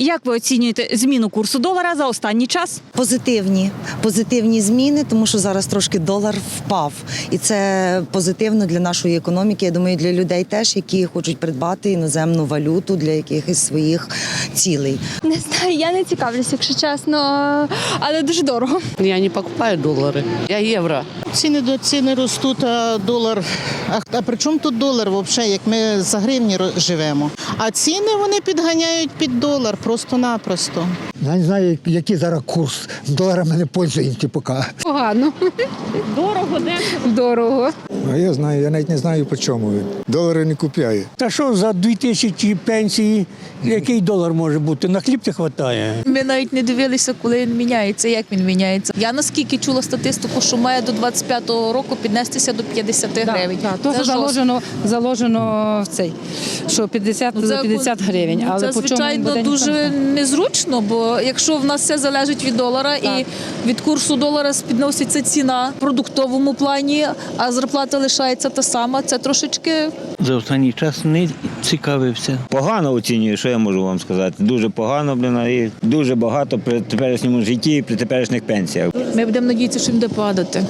Як ви оцінюєте зміну курсу долара за останній час? Позитивні, позитивні зміни, тому що зараз трошки долар впав, і це позитивно для нашої економіки. Я думаю, для людей теж, які хочуть придбати іноземну валюту для якихось своїх цілей. Не знаю, я не цікавлюсь, якщо чесно, але дуже дорого. Я не покупаю доллары, я евро. Ціни до ціни ростуть, а долар. А, а при чому тут долар взагалі, як ми за гривні живемо? А ціни вони підганяють під долар просто-напросто. Я не знаю, який зараз курс. Доларами не пользуємося поки. Погано. Дорого, де? Дорого. А я знаю, я навіть не знаю по чому він. Долари не купляю. Та що за дві тисячі пенсії, який долар може бути? На хліб не вистачає. Ми навіть не дивилися, коли він міняється, як він міняється. Я наскільки чула статистику, що має до 25-го року піднестися до 50 гривень. Так, то Це жорстко. заложено, заложено в цей, що 50 Ну, за 50 гривень. Але це звичайно дуже незручно, бо якщо в нас все залежить від долара і від курсу долара підноситься ціна в продуктовому плані, а зарплата лишається та сама, це трошечки За останній час не цікавився. Погано оцінюю, що я можу вам сказати. Дуже погано, блін, і дуже багато при теперішньому житті і при теперішніх пенсіях. ми будемо надіятися, що він буде падати.